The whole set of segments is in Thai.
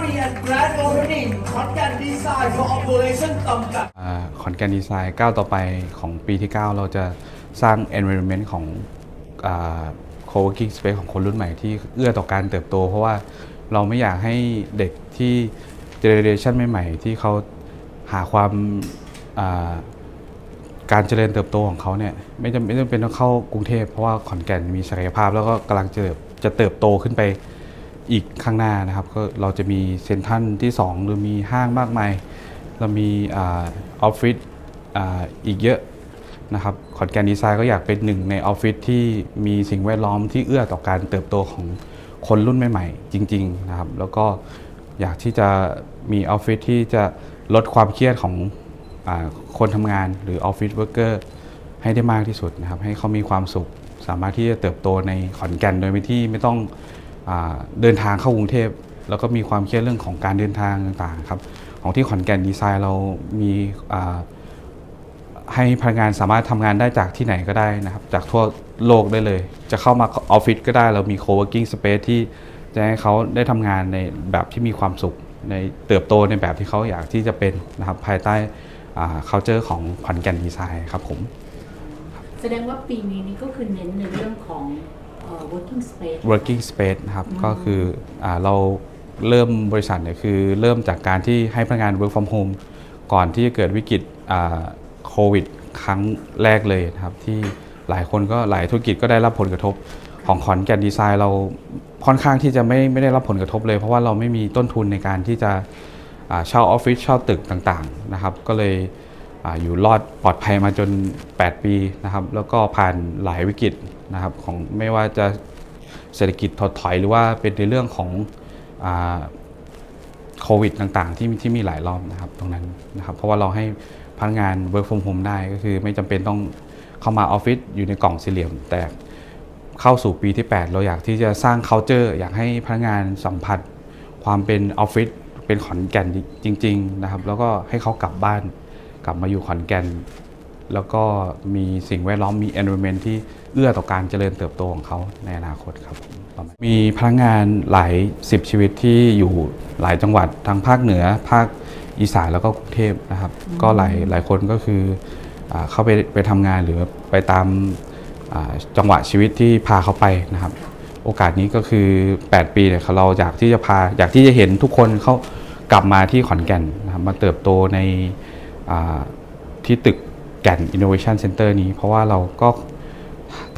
Korean Grand Opening ขอนแก่น Design for Operation จำกัดขอนแก่นดีไซน์ก้าวต่อไปของปีที่ 9 เราจะสร้าง environment ของอ่า co-working space ของคนรุ่นใหม่ที่เอื้อต่อการเติบโต เพราะว่าเราไม่อยากให้เด็กที่เจเนเรชันใหม่ๆ ที่เขาหาความาการเจริญเติบโตของเขาเนี่ยไม่จำไม่จำเป็นต้องเข้ากรุงเทพ เพราะว่าขอนแก่นมีศักยภาพแล้วก็กำลังจะเติบจะเติบโตขึ้นไป อีกข้างหน้านะครับก็เราจะมีเซ็นทรัลที่2หรือมีห้างมากมาย เรามีออฟฟิศอีกเยอะนะครับขอนแก่นดีไซน์ก็อยากเป็นหนึ่งในออฟฟิศที่มีสิ่งแวดล้อมที่เอื้อต่อการเติบโตของคนรุ่นใหม่ ๆ จริง ๆนะครับ แล้วก็อยากที่จะมีออฟฟิศที่จะลดความเครียดของอคนทำงานหรือออฟฟิศเวิร์กเกอร์ให้ได้มากที่สุดนะครับ ให้เขามีความสุข สามารถที่จะเติบโตในขอนแก่นโดยไม่ที่ไม่ต้อง เดินทางเข้ากรุงเทพแล้วก็มีความเครียดเรื่องของการเดินทางต่างๆครับของที่ขอนแก่นดีไซน์เรามีให้พนักงานสามารถทำงานได้จากที่ไหนก็ได้นะครับ จากทั่วโลกได้เลย จะเข้ามาออฟฟิศก็ได้เรามี co-working space ที่จะให้เขาได้ทำงานในแบบที่มีความสุข ในเติบโตในแบบที่เขาอยากที่จะเป็นนะครับภายใต้อ่า culture ของขอนแก่นดีไซน์ครับผม แสดงว่าปีนี้นี่ก็คือเน้นในเรื่องของ working space working space นะครับ ก็คืออาเราเริ่มบริษัทเนี่ยคือเริ่มจากการที่ให้พนักงาน work from home ก่อนที่จะเกิดวิกฤตอ่าโควิด ครั้งแรกเลยนะครับ ที่หลายคนก็หลายธุรกิจก็ได้รับผลกระทบของขอนแก่นดีไซน์เราค่อนข้างที่จะไม่ไม่ได้รับผลกระทบเลย เพราะว่าเราไม่มีต้นทุนในการที่จะอ่าเช่าออฟฟิศเช่าตึกต่างๆนะครับ ก็เลยอาอยู่รอดปลอดภัยมาจน 8 ปีนะครับ แล้วก็ผ่านหลายวิกฤต นะครับของไม่ว่าจะเศรษฐกิจถดถอยหรือว่าเป็นในเรื่องของโควิดต่างๆ ที่ที่มีหลายรอบนะครับตรงนั้นนะครับ เพราะว่าเราให้พนักงาน work from home ได้ก็คือไม่จำเป็นต้องเข้ามาออฟฟิศอยู่ในกล่องสี่เหลี่ยม แต่เข้าสู่ปีที่ 8 เราอยากที่จะสร้าง culture อยากให้พนักงานสัมผัส ความเป็นออฟฟิศเป็นขอนแก่นจริง ๆ นะครับ แล้วก็ให้เขากลับบ้านกลับมาอยู่ขอนแก่น แล้วก็มีสิ่งแวดล้อมมี environment ที่เอื้อต่อการเจริญเติบโตของเขาในอนาคตครับ มีพนักงานหลายสิบชีวิตที่อยู่หลายจังหวัดทั้งภาคเหนือ ภาคอีสานแล้วก็กรุงเทพนะครับ ก็หลายหลายคนก็คืออเข้าไปไปทำงานหรือไปตามจังหวะชีวิตที่พาเขาไปนะครับ โอกาสนี้ก็คือ 8 ปีเนี่ยเราอยากที่จะพาอยากที่จะเห็นทุกคนเขากลับมาที่ขอนแก่นนะครับมาเติบโตในที่ตึก แก่น Innovation Center นี้ เพราะว่าเราก็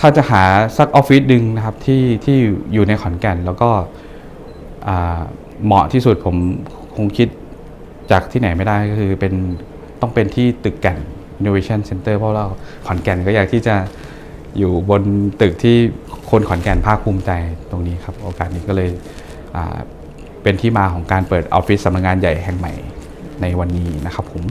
ถ้าจะหาสักออฟฟิศดึงนะครับที่ที่อยู่ในขอนแก่นแล้วก็เหมาะที่สุดผมคงคิดจากที่ไหนไม่ได้ก็คือเป็นต้องเป็นที่ตึกแก่น Innovation Center เพราะเราขอนแก่นก็อยากที่จะอยู่บนตึกที่คนขอนแก่นภาคภูมิใจตรงนี้ครับ โอกาสนี้ก็เลยเป็นที่มาของการเปิดออฟฟิศสำนักงานใหญ่แห่งใหม่ในวันนี้นะครับผม